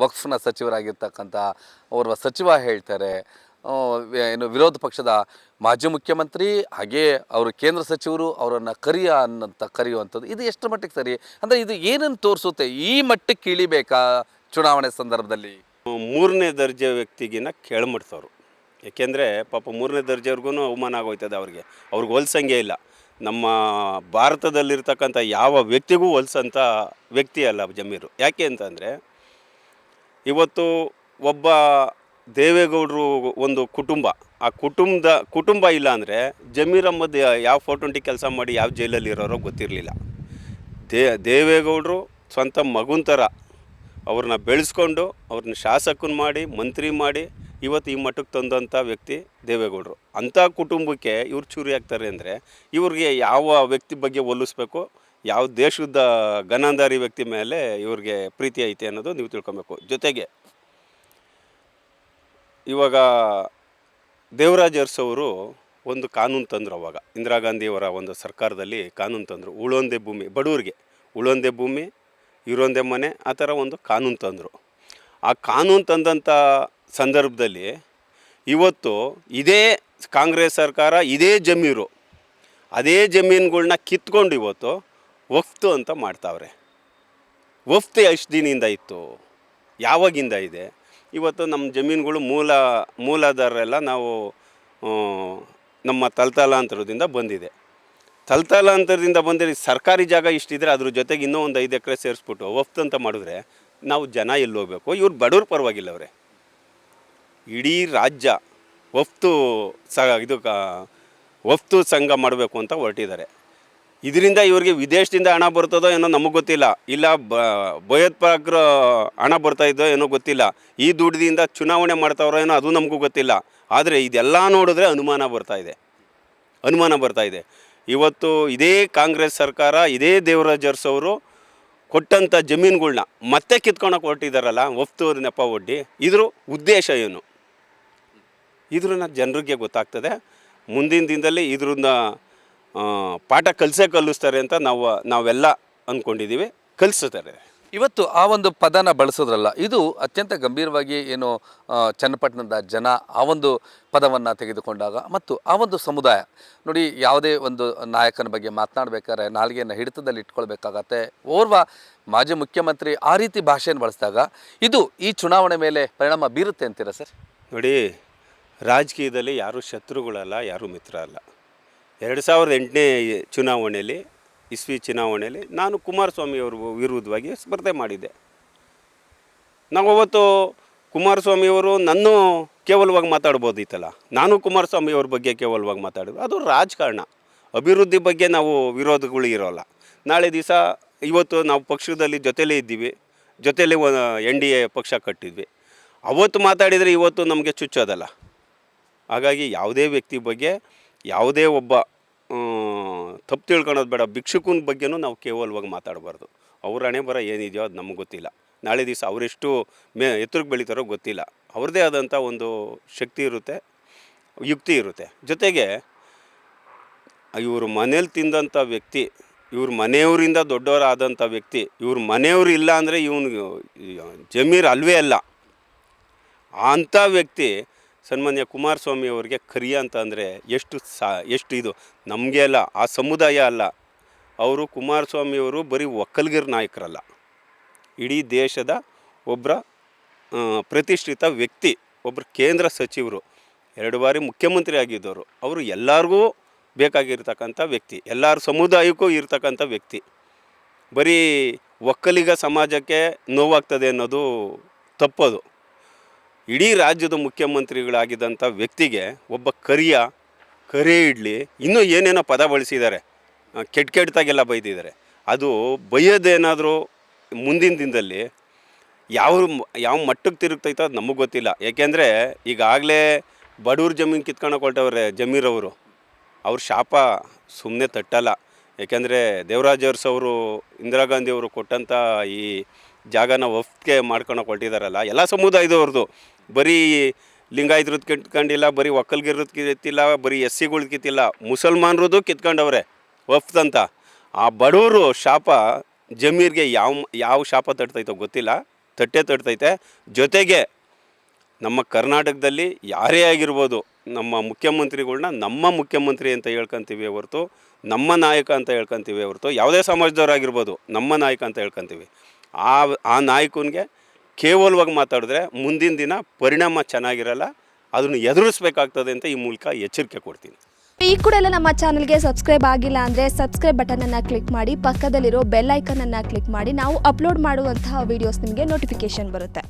ವಕ್ಫ್ನ ಸಚಿವರಾಗಿರ್ತಕ್ಕಂಥ ಓರ್ವ ಸಚಿವ ಹೇಳ್ತಾರೆ ಏನು ವಿರೋಧ ಪಕ್ಷದ ಮಾಜಿ ಮುಖ್ಯಮಂತ್ರಿ ಹಾಗೇ ಅವರು ಕೇಂದ್ರ ಸಚಿವರು ಅವರನ್ನು ಕರಿಯ ಅನ್ನಂತ ಕರೆಯುವಂಥದ್ದು, ಇದು ಎಷ್ಟು ಮಟ್ಟಿಗೆ ಸರಿ? ಅಂದರೆ ಇದು ಏನನ್ನು ತೋರಿಸುತ್ತೆ ಈ ಮಟ್ಟಕ್ಕೆ ಇಳಿಬೇಕಾ ಚುನಾವಣೆ ಸಂದರ್ಭದಲ್ಲಿ? ಮೂರನೇ ದರ್ಜೆ ವ್ಯಕ್ತಿಗಿನ ಕೆಳಮಟ್ಟದವರು ಏಕೆಂದರೆ ಪಾಪ ಮೂರನೇ ದರ್ಜೆವ್ರಿಗೂ ಅವಮಾನ ಆಗೋಯ್ತದೆ ಅವ್ರಿಗೆ ಅವ್ರಿಗೆ ಹೋಲ್ಸಂಗೆ ಇಲ್ಲ. ನಮ್ಮ ಭಾರತದಲ್ಲಿರ್ತಕ್ಕಂಥ ಯಾವ ವ್ಯಕ್ತಿಗೂ ಹೋಲ್ಸಂಥ ವ್ಯಕ್ತಿ ಅಲ್ಲ ಜಮೀರು, ಯಾಕೆ ಅಂತಂದರೆ ಇವತ್ತು ಒಬ್ಬ ದೇವೇಗೌಡರು ಒಂದು ಕುಟುಂಬ. ಆ ಕುಟುಂಬದ, ಕುಟುಂಬ ಇಲ್ಲ ಅಂದರೆ ಜಮೀರ್ ಅಹ್ಮದ್ ಯಾವ ಫೋರ್ ಟ್ವೆಂಟಿ ಕೆಲಸ ಮಾಡಿ ಯಾವ ಜೈಲಲ್ಲಿ ಇರೋರೋ ಗೊತ್ತಿರಲಿಲ್ಲ. ದೇ, ದೇವೇಗೌಡರು ಸ್ವಂತ ಮಗುನ ಥರ ಅವ್ರನ್ನ ಬೆಳೆಸ್ಕೊಂಡು ಅವ್ರನ್ನ ಶಾಸಕನ ಮಾಡಿ, ಮಂತ್ರಿ ಮಾಡಿ ಇವತ್ತು ಈ ಮಟ್ಟಕ್ಕೆ ತಂದಂಥ ವ್ಯಕ್ತಿ ದೇವೇಗೌಡರು. ಅಂಥ ಕುಟುಂಬಕ್ಕೆ ಇವ್ರು ಚೂರಿ ಆಗ್ತಾರೆ ಅಂದರೆ ಇವ್ರಿಗೆ ಯಾವ ವ್ಯಕ್ತಿ ಬಗ್ಗೆ ಹೋಲಿಸ್ಬೇಕು? ಯಾವ ದೇಶದ ಗನಾಂಧಾರಿ ವ್ಯಕ್ತಿ ಮೇಲೆ ಇವ್ರಿಗೆ ಪ್ರೀತಿ ಐತೆ ಅನ್ನೋದು ನೀವು ತಿಳ್ಕೊಬೇಕು. ಜೊತೆಗೆ ಇವಾಗ ದೇವರಾಜ್ ಅರ್ಸವರು ಒಂದು ಕಾನೂನು ತಂದರು ಅವಾಗ. ಇಂದಿರಾ ಗಾಂಧಿಯವರ ಒಂದು ಸರ್ಕಾರದಲ್ಲಿ ಕಾನೂನು ತಂದರು. ಉಳೊಂದೆ ಭೂಮಿ, ಬಡವರಿಗೆ ಉಳೊಂದೆ ಭೂಮಿ, ಇರೊಂದೆ ಮನೆ, ಆ ಥರ ಒಂದು ಕಾನೂನು ತಂದರು. ಆ ಕಾನೂನು ತಂದಂಥ ಸಂದರ್ಭದಲ್ಲಿ ಇವತ್ತು ಇದೇ ಕಾಂಗ್ರೆಸ್ ಸರ್ಕಾರ, ಇದೇ ಜಮೀರು, ಅದೇ ಜಮೀನುಗಳ್ನ ಕಿತ್ಕೊಂಡು ಇವತ್ತು ವಫ್ತು ಅಂತ ಮಾಡ್ತಾವ್ರೆ. ವಫ್ತು ಎಷ್ಟು ದಿನದಿಂದ ಇತ್ತು? ಯಾವಾಗಿಂದ ಇದೆ? ಇವತ್ತು ನಮ್ಮ ಜಮೀನುಗಳು ಮೂಲ ಮೂಲಾಧಾರೆಲ್ಲ ನಾವು ನಮ್ಮ ತಲತಲಾಂತರದಿಂದ ಬಂದಿದೆ. ತಲತಲಾಂತರದಿಂದ ಬಂದಿರೋ, ಸರ್ಕಾರಿ ಜಾಗ ಇಷ್ಟಿದ್ರೆ ಅದ್ರ ಜೊತೆಗೆ ಇನ್ನೂ ಒಂದು ಐದು ಎಕರೆ ಸೇರಿಸ್ಬಿಟ್ಟು ವಫ್ತು ಅಂತ ಮಾಡಿದ್ರೆ ನಾವು ಜನ ಎಲ್ಲಿ ಹೋಗ್ಬೇಕು? ಇವ್ರು ಬಡವ್ರು ಪರವಾಗಿಲ್ಲ ಅವರೇ. ಇಡೀ ರಾಜ್ಯ ವಫ್ತು ಸ, ಇದು ವಫ್ತು ಸಂಘ ಮಾಡಬೇಕು ಅಂತ ಹೊರಟಿದ್ದಾರೆ. ಇದರಿಂದ ಇವರಿಗೆ ವಿದೇಶದಿಂದ ಹಣ ಬರ್ತದೋ ಏನೋ ನಮಗೆ ಗೊತ್ತಿಲ್ಲ. ಇಲ್ಲ ಬ ಭಯೋತ್ಪಾದಕರು ಹಣ ಬರ್ತಾ ಇದ್ದೋ ಏನೋ ಗೊತ್ತಿಲ್ಲ. ಈ ದುಡ್ಡಿಂದ ಚುನಾವಣೆ ಮಾಡ್ತಾವ್ರೋ ಏನೋ ಅದು ನಮಗೂ ಗೊತ್ತಿಲ್ಲ. ಆದರೆ ಇದೆಲ್ಲ ನೋಡಿದ್ರೆ ಅನುಮಾನ ಬರ್ತಾ ಇದೆ. ಅನುಮಾನ ಬರ್ತಾ ಇದೆ. ಇವತ್ತು ಇದೇ ಕಾಂಗ್ರೆಸ್ ಸರ್ಕಾರ ಇದೇ ದೇವರಾಜರ್ಸ್ ಅವರು ಕೊಟ್ಟಂಥ ಜಮೀನುಗಳ್ನ ಮತ್ತೆ ಕಿತ್ಕೊಳಕ್ಕೆ ಹೊರಟಿದ್ದಾರಲ್ಲ ಒಫ್ತು ನೆಪ ಒಡ್ಡಿ. ಇದ್ರ ಉದ್ದೇಶ ಏನು? ಇದ್ರನ್ನ ಜನರಿಗೆ ಗೊತ್ತಾಗ್ತದೆ. ಮುಂದಿನ ದಿನದಲ್ಲಿ ಇದ್ರನ್ನ ಆ, ಪಾಠ ಕಲಿಸೇ ಕಲಿಸ್ತಾರೆ ಅಂತ ನಾವು ನಾವೆಲ್ಲ ಅಂದ್ಕೊಂಡಿದ್ದೀವಿ ಕಲಿಸ್ತಾರೆ. ಇವತ್ತು ಆ ಒಂದು ಪದನ ಬಳಸೋದ್ರಲ್ಲ ಇದು ಅತ್ಯಂತ ಗಂಭೀರವಾಗಿ ಏನು ಚನ್ನಪಟ್ಟಣದ ಜನ ಆ ಒಂದು ಪದವನ್ನು ತೆಗೆದುಕೊಂಡಾಗ ಮತ್ತು ಆ ಒಂದು ಸಮುದಾಯ ನೋಡಿ ಯಾವುದೇ ಒಂದು ನಾಯಕನ ಬಗ್ಗೆ ಮಾತನಾಡಬೇಕಾದ್ರೆ ನಾಲ್ಗೆಯನ್ನು ಹಿಡಿತದಲ್ಲಿ ಇಟ್ಕೊಳ್ಬೇಕಾಗತ್ತೆ. ಓರ್ವ ಮಾಜಿ ಮುಖ್ಯಮಂತ್ರಿ ಆ ರೀತಿ ಭಾಷೆಯನ್ನು ಬಳಸಿದಾಗ ಇದು ಈ ಚುನಾವಣೆ ಮೇಲೆ ಪರಿಣಾಮ ಬೀರುತ್ತೆ ಅಂತೀರಾ ಸರ್? ನೋಡಿ ರಾಜಕೀಯದಲ್ಲಿ ಯಾರೂ ಶತ್ರುಗಳಲ್ಲ ಯಾರೂ ಮಿತ್ರ ಅಲ್ಲ ಎರಡು ಸಾವಿರದ ಎಂಟನೇ ಚುನಾವಣೆಯಲ್ಲಿ, ಇಸ್ವಿ ಚುನಾವಣೆಯಲ್ಲಿ ನಾನು ಕುಮಾರಸ್ವಾಮಿ ಅವರು ವಿರುದ್ಧವಾಗಿ ಸ್ಪರ್ಧೆ ಮಾಡಿದ್ದೆ. ನಾವು ಅವತ್ತು ಕುಮಾರಸ್ವಾಮಿಯವರು ನನ್ನ ಕೇವಲವಾಗಿ ಮಾತಾಡ್ಬೋದಿತ್ತಲ್ಲ, ನಾನು ಕುಮಾರಸ್ವಾಮಿ ಅವ್ರ ಬಗ್ಗೆ ಕೇವಲವಾಗಿ ಮಾತಾಡೋದು ಅದು ರಾಜಕಾರಣ. ಅಭಿವೃದ್ಧಿ ಬಗ್ಗೆ ನಾವು ವಿರೋಧಗಳು ಇರೋಲ್ಲ. ನಾಳೆ ದಿವಸ ಇವತ್ತು ನಾವು ಪಕ್ಷದಲ್ಲಿ ಜೊತೆಲೇ ಇದ್ದೀವಿ, ಜೊತೆಲೇ ಎನ್ ಡಿ ಎ ಪಕ್ಷ ಕಟ್ಟಿದ್ವಿ. ಅವತ್ತು ಮಾತಾಡಿದರೆ ಇವತ್ತು ನಮಗೆ ಚುಚ್ಚೋದಲ್ಲ. ಹಾಗಾಗಿ ಯಾವುದೇ ವ್ಯಕ್ತಿ ಬಗ್ಗೆ ಯಾವುದೇ ಒಬ್ಬ ತಪ್ಪು ತಿಳ್ಕೊಳೋದು ಬೇಡ. ಭಿಕ್ಷುಕನ ಬಗ್ಗೆನೂ ನಾವು ಕೇವಲವಾಗಿ ಮಾತಾಡಬಾರ್ದು. ಅವ್ರ ಹಣೆ ಬರ ಏನಿದೆಯೋ ಅದು ನಮಗೆ ಗೊತ್ತಿಲ್ಲ. ನಾಳೆ ದಿವಸ ಅವರೆಷ್ಟು ಮೇ, ಎತ್ತರಕ್ಕೆ ಬೆಳೀತಾರೋ ಗೊತ್ತಿಲ್ಲ. ಅವ್ರದ್ದೇ ಆದಂಥ ಒಂದು ಶಕ್ತಿ ಇರುತ್ತೆ, ಯುಕ್ತಿ ಇರುತ್ತೆ. ಜೊತೆಗೆ, ಇವರು ಮನೇಲಿ ತಿಂದಂಥ ವ್ಯಕ್ತಿ, ಇವ್ರ ಮನೆಯವರಿಂದ ದೊಡ್ಡವರಾದಂಥ ವ್ಯಕ್ತಿ, ಇವ್ರ ಮನೆಯವರು ಇಲ್ಲ ಅಂದರೆ ಇವನು ಜಮೀರ್ ಅಲ್ವೇ ಅಲ್ಲ. ಅಂಥ ವ್ಯಕ್ತಿ ಸನ್ಮಾನ್ಯ ಕುಮಾರಸ್ವಾಮಿ ಅವರಿಗೆ ಕರಿಯ ಅಂತ ಅಂದರೆ ಎಷ್ಟು ಸಾ, ಎಷ್ಟು ಇದು. ನಮಗೆ ಅಲ್ಲ, ಆ ಸಮುದಾಯ ಅಲ್ಲ. ಅವರು ಕುಮಾರಸ್ವಾಮಿಯವರು ಬರೀ ಒಕ್ಕಲ್ಗಿರ್ ನಾಯಕರಲ್ಲ. ಇಡೀ ದೇಶದ ಒಬ್ಬರ ಪ್ರತಿಷ್ಠಿತ ವ್ಯಕ್ತಿ ಒಬ್ಬರು ಕೇಂದ್ರ ಸಚಿವರು, ಎರಡು ಬಾರಿ ಮುಖ್ಯಮಂತ್ರಿ ಆಗಿದ್ದವರು, ಅವರು ಎಲ್ಲರಿಗೂ ಬೇಕಾಗಿರ್ತಕ್ಕಂಥ ವ್ಯಕ್ತಿ, ಎಲ್ಲರ ಸಮುದಾಯಕ್ಕೂ ಇರ್ತಕ್ಕಂಥ ವ್ಯಕ್ತಿ. ಬರೀ ಒಕ್ಕಲಿಗ ಸಮಾಜಕ್ಕೆ ನೋವಾಗ್ತದೆ ಅನ್ನೋದು ತಪ್ಪದು. ಇಡೀ ರಾಜ್ಯದ ಮುಖ್ಯಮಂತ್ರಿಗಳಾಗಿದ್ದಂಥ ವ್ಯಕ್ತಿಗೆ ಒಬ್ಬ ಕರಿಯ ಕರೆ ಇಡ್ಲಿ, ಇನ್ನೂ ಏನೇನೋ ಪದ ಬಳಸಿದ್ದಾರೆ. ಕೆಟ್ಟ ಕೆಟ್ಟದಾಗೆಲ್ಲ ಬೈದಿದ್ದಾರೆ. ಅದು ಬೈಯೋದೇನಾದರೂ ಮುಂದಿನ ದಿನದಲ್ಲಿ ಯಾವ ಯಾವ ಮಟ್ಟಕ್ಕೆ ತಿರುಗ್ತೈತೋ ಅದು ನಮಗೆ ಗೊತ್ತಿಲ್ಲ. ಏಕೆಂದರೆ ಈಗಾಗಲೇ ಬಡವ್ರ ಜಮೀನು ಕಿತ್ಕೊಂಡು ಹೊರಟವ್ರೆ ಜಮೀರವರು ಅವ್ರ ಶಾಪ ಸುಮ್ಮನೆ ತಟ್ಟಲ್ಲ. ಏಕೆಂದರೆ ದೇವರಾಜ್ ಅರಸು ಅವರು, ಇಂದಿರಾ ಗಾಂಧಿ ಅವರು ಕೊಟ್ಟಂಥ ಈ ಜಾಗನ ಒಪ್ಪಿಗೆ ಮಾಡ್ಕೊಂಡು ಕೊಟ್ಟಿದ್ದಾರಲ್ಲ ಎಲ್ಲ ಸಮುದಾಯದವ್ರದ್ದು ಬರೀ ಲಿಂಗಾಯತ್ರದ್ದು ಕಿತ್ಕೊಂಡಿಲ್ಲ ಬರೀ ಒಕ್ಕಲ್ಗಿರೋದು ಕಿತ್ತಿಲ್ಲ, ಬರೀ ಎಸ್ ಸಿಗಳ್ ಕಿತ್ತಿಲ್ಲ ಮುಸಲ್ಮಾನರದ್ದು ಕಿತ್ಕೊಂಡವ್ರೆ ಒಫ್ತಂತ ಆ ಬಡವರು ಶಾಪ ಜಮೀರ್ಗೆ ಯಾವ ಯಾವ ಶಾಪ ತಟ್ತೈತೋ ಗೊತ್ತಿಲ್ಲ, ತಟ್ಟೆ ತಟ್ತೈತೆ. ಜೊತೆಗೆ ನಮ್ಮ ಕರ್ನಾಟಕದಲ್ಲಿ ಯಾರೇ ಆಗಿರ್ಬೋದು, ನಮ್ಮ ಮುಖ್ಯಮಂತ್ರಿಗಳ್ನ ನಮ್ಮ ಮುಖ್ಯಮಂತ್ರಿ ಅಂತ ಹೇಳ್ಕೊಂತೀವಿ ಹೊರತು, ನಮ್ಮ ನಾಯಕ ಅಂತ ಹೇಳ್ಕೊಂತೀವಿ ಹೊರತು, ಯಾವುದೇ ಸಮಾಜದವರಾಗಿರ್ಬೋದು, ನಮ್ಮ ನಾಯಕ ಅಂತ ಹೇಳ್ಕೊಂತೀವಿ. ಆ ಆ ನಾಯಕನಿಗೆ ಕೇವಲವಾಗಿ ಮಾತಾಡಿದ್ರೆ ಮುಂದಿನ ದಿನ ಪರಿಣಾಮ ಚೆನ್ನಾಗಿರಲ್ಲ, ಅದನ್ನು ಎದುರಿಸ್ಬೇಕಾಗ್ತದೆ ಅಂತ ಈ ಮೂಲಕ ಎಚ್ಚರಿಕೆ ಕೊಡ್ತೀನಿ. ಈ ಕೂಡ ಎಲ್ಲ ನಮ್ಮ ಚಾನಲ್ಗೆ ಸಬ್ಸ್ಕ್ರೈಬ್ ಆಗಿಲ್ಲ ಅಂದರೆ ಸಬ್ಸ್ಕ್ರೈಬ್ ಬಟನನ್ನು ಕ್ಲಿಕ್ ಮಾಡಿ, ಪಕ್ಕದಲ್ಲಿರೋ ಬೆಲ್ ಐಕನನ್ನು ಕ್ಲಿಕ್ ಮಾಡಿ, ನಾವು ಅಪ್ಲೋಡ್ ಮಾಡುವಂತಹ ವೀಡಿಯೋಸ್ ನಿಮಗೆ ನೋಟಿಫಿಕೇಶನ್ ಬರುತ್ತೆ.